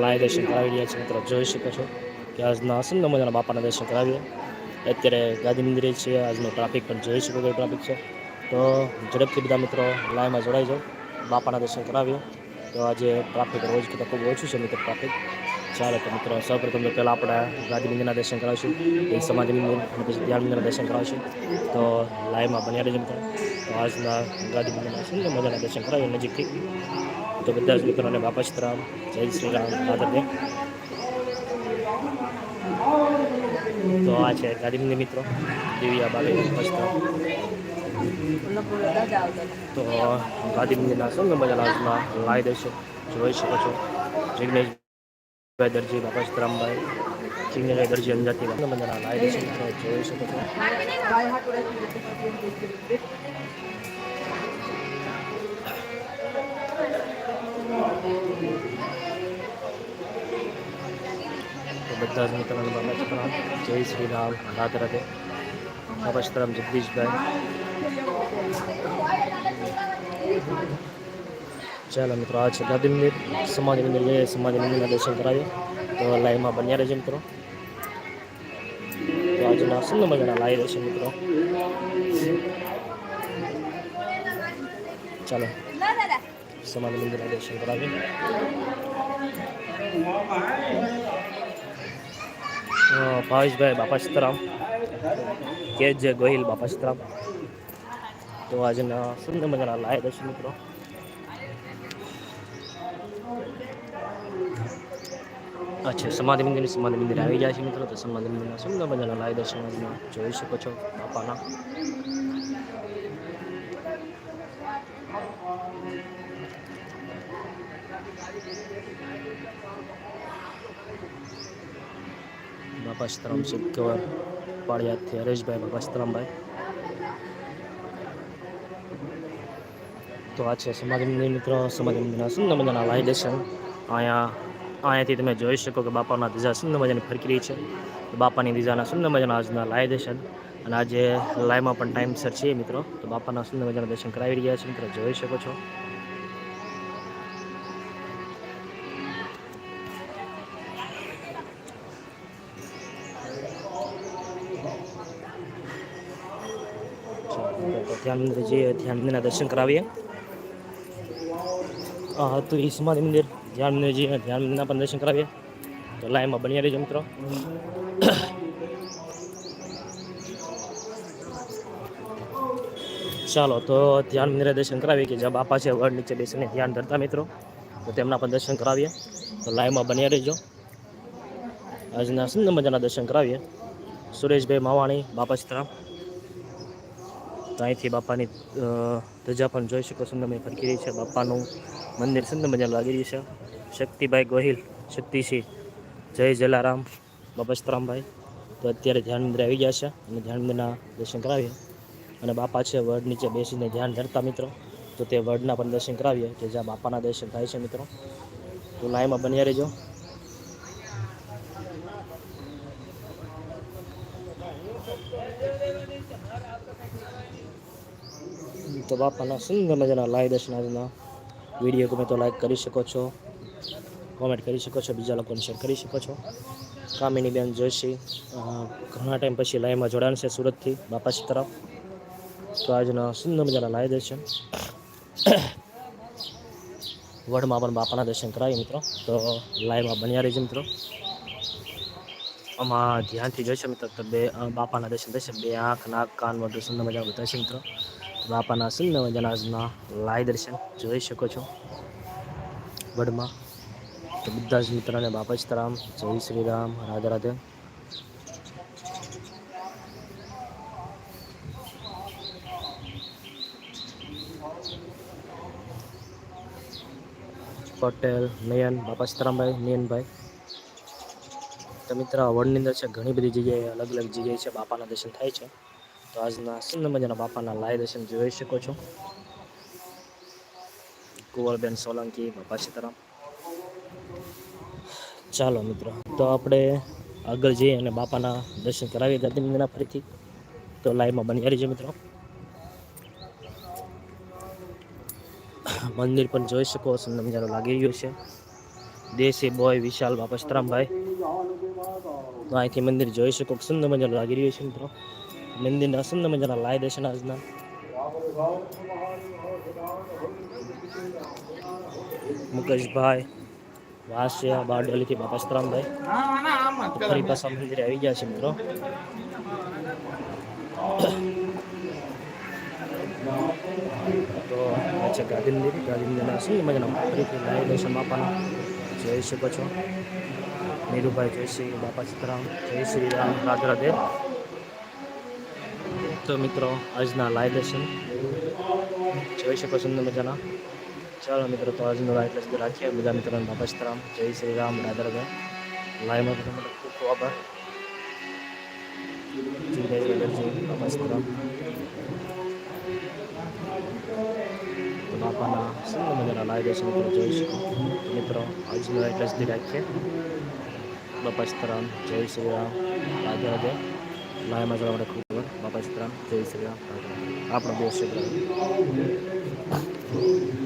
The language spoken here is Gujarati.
લાય દર્શન કરાવી રહ્યા છે મિત્રો. જોઈ શકો છો કે આજના અસંગ મજાના બાપાના દર્શન કરાવીએ. અત્યારે ગાંધી મંદિરે છે, આજનો ટ્રાફિક પણ જોઈ શકો છો ટ્રાફિક છે. તો ઝડપથી બધા મિત્રો લાઈનમાં જોડાઈ જાઓ. બાપાના દર્શન કરાવીએ. તો આજે ટ્રાફિક રોજ કરતાં ખૂબ ઓછું છે મિત્રો ટ્રાફિક ચાલો તો મિત્રો, સૌપ્રથમ તો પહેલાં આપણે ગાંધી મંદિરના દર્શન કરાવીશું એ સમાધિ મંદિર અને પછી ધ્યાન મંદિરના દર્શન કરાવશું. તો લાઈવમાં બન્યા રહેજો મિત્રો. તો આજના ગાંધી મંદિરના સુંદર મજાના દર્શન કરાવીએ નજીકથી. તો બધા જ મિત્રોને બાપા સીતારામ જય શ્રી રામ તો આ છે ગાંધી મંદિર મિત્રો, દિવ્યા બાબે બાપા તો ગાંધી મંદિરના સુંદર મજાના આજના લાઈ દઈશું જોઈ શકો છો. જિગ્નેશભાઈ દરજી બાપા સીતારામભાઈ જિગ્નેશભાઈ દરજી અંજાતી સુંદર મજાના લાઈ દર્શન તમે જોઈ શકો છો તો બધા જ મિત્રોને બાબા સીતારામ જય શ્રી રામ રાધે રાધે બાબા સીતારામ જગદીશભાઈ ચાલો મિત્રો, આ છે ગાંધી મંદિર. સમાજ મંદિર જઈએ સમાજ મંદિરના દર્શન કરાવીએ. તો લાઈવમાં બન્યા રહેજો મિત્રો. તો આજના સુંદર મજાના લાઈ રહેશે મિત્રો. ચાલો સમાજ મંદિરના દર્શન કરાવીએ. ભાવેશભાઈ, બાપા સીતારામ. કે જે ગોહિલ, બાપા સીતારામ. તો આજના સુંદર મજાના લાય રહેશે મિત્રો. અચ્છા, સમાધિ મંદિર સમાધિ મંદિર આવી જાય છે મિત્રો, તો સમાધિ મંદિરના સુંદર મજાના લાય દર્શન જોઈ શકો છો બાપાના. બાપા સીતારામ સિક્યોર પાળિયાદથી હરેશભાઈ, બાપા શ્રમભાઈ તો આ છે સમાધિ મંદિર મિત્રો, સમાધિ મંદિરના સુંદર મજાના લાઈ દર્શન. અહીંયા અહીંયાથી તમે જોઈ શકો કે બાપાના દીજા સુંદર મજાની ફરકી રહી છે. બાપાની દીજાના સુંદર મજાના આજના લાય દર્શન. અને આજે લાઈમાં પણ ટાઈમસર છે મિત્રો. તો બાપાના સુંદર મજાના દર્શન કરાવી રહ્યા છે મિત્રો. જોઈ શકો છો. ધ્યાન જઈએ ધ્યાનના દર્શન કરાવીએ. હતું એ સમાધિ મંદિર. ધ્યાન મંદિર ધ્યાન મંદિરના પણ દર્શન કરાવીએ. તો લાઈનમાં બન્યા રહીજો મિત્રો. ચાલો, તો ધ્યાન મંદિરે દર્શન કરાવીએ કે જ્યાં બાપા છે, વડ નીચે બેસીને ધ્યાન ધરતા મિત્રો. તો તેમના પણ દર્શન કરાવીએ. તો લાઈવમાં બન્યા રહીજો. આજના સુંદર મજાના દર્શન કરાવીએ. સુરેશભાઈ માવાણી, બાપા સીતારામ. તો અહીંથી બાપાની ધજા પણ જોઈ શકો સુંદરમય ફરકી રહી છે. બાપાનું મંદિર સુંદર મજાનું લાગી રહ્યું છે. શક્તિભાઈ ગોહિલ, શક્તિસિંહ, જય જલારામ, બાપા સીતારામભાઈ તો અત્યારે ધ્યાન મંદિર આવી ગયા છે અને ધ્યાન મંદિરના દર્શન કરાવીએ. અને બાપા છે, વડ નીચે બેસીને ધ્યાન ધરતા મિત્રો. તો તે વડના પણ દર્શન કરાવીએ, કે જ્યાં બાપાના દર્શન થાય છે મિત્રો. તો લાઈમાં બન્યા રહેજો. તો બાપાના સુંદર મજાના લાઈવ દર્શન આજના વીડિયો ગમે તો લાઈક કરી શકો છો કોમેન્ટ કરી શકો છો, બીજા લોકોને શેર કરી શકો છો. કામિની બેન જોશી ઘણા ટાઈમ પછી લાઈવમાં જોડાણ છે સુરતથી બાપાશ્રી તરફ. તો આજના સુંદર મજાના લાઈવ દર્શન. વડમાં પણ બાપાના દર્શન કરાવીએ મિત્રો. તો લાઈવમાં બન્યા રહેજો મિત્રો. આમાં ધ્યાનથી જોઈશો મિત્રો, તો બે બાપાના દર્શન થશે. બે આંખ, નાક, કાન મોઢું સુંદર મજાનું છે મિત્રો. બાપાના સુંદર મજાના લાય દર્શન જોઈ શકો છો. વડમાં તો બધા જ મિત્રોને બાપા સીતારામ જય શ્રી રામ, રાધે રાધે. પટેલ, નયન, બાપા સીતારામભાઈ નયનભાઈ. તો મિત્ર વડની અંદર છે ઘણી બધી જગ્યાએ અલગ અલગ જગ્યાએ છે બાપાના દર્શન થાય છે. તો આજના સુંદર મજાના બાપાના લાઈવ દર્શન જોઈ શકો છો. કુંવરબેન સોલંકી, બાપા સીતારામ. ચાલો મિત્રો, તો આપણે આગળ જઈએ અને બાપાના દર્શન કરાવીએ ગાંધીનગરના ફરીથી. તો લાઈવમાં બની રહીજો મિત્રો. મંદિર પણ જોઈ શકો, સુંદર મજાનો લાગી રહ્યો છે. દેશી બોય વિશાલ, બાપા સીતારામભાઈ. તો અહીંથી મંદિર જોઈ શકો, સુંદર મજાનું લાગી રહ્યું છે મિત્રો. મંદિરના સુંદર મજાના લાય દર્શન આજના મુકેશભાઈ વાસિયા બારડોલીથી બાપા સીતરામભાઈ તો ફરી પાછા મંદિરે આવી ગયા છે મિત્રો તો છે ગાંધી મંદિર ગાંધી મંદિરના સુંદર મજાના ફરીથી લાય દર્શન બાપાના જય શકો છો નીરુભાઈ જય શ્રી બાપા સીતારામ જય શ્રી રામ રાધે રાધે તો મિત્રો, આજના લાઈવ લેસન જોઈ શકો સુંદર મજાના? ચાલો મિત્રો, તો આજનો લાઈવ લેસન રાખીએ. બધા મિત્રોને સીતારામ જય શ્રી રામ રાધરભાઈ રાધે. લાઈવમાં બધા માટે ખૂબ ખૂબ આભાર. જય જય જય બાપા સીતારામ બાપાના સુંદર મજાના લાઈવ દર્શન મિત્રો જોઈ શકો. મિત્રો, આજનો લાઈવ બાપા જય શ્રી રામ, રાધે રાધે. લાયમાં જવા માટે ખૂબ આવજો બાપા શ્રી રામ જય શ્રી રામ આપણો દેશ શ્રી રામ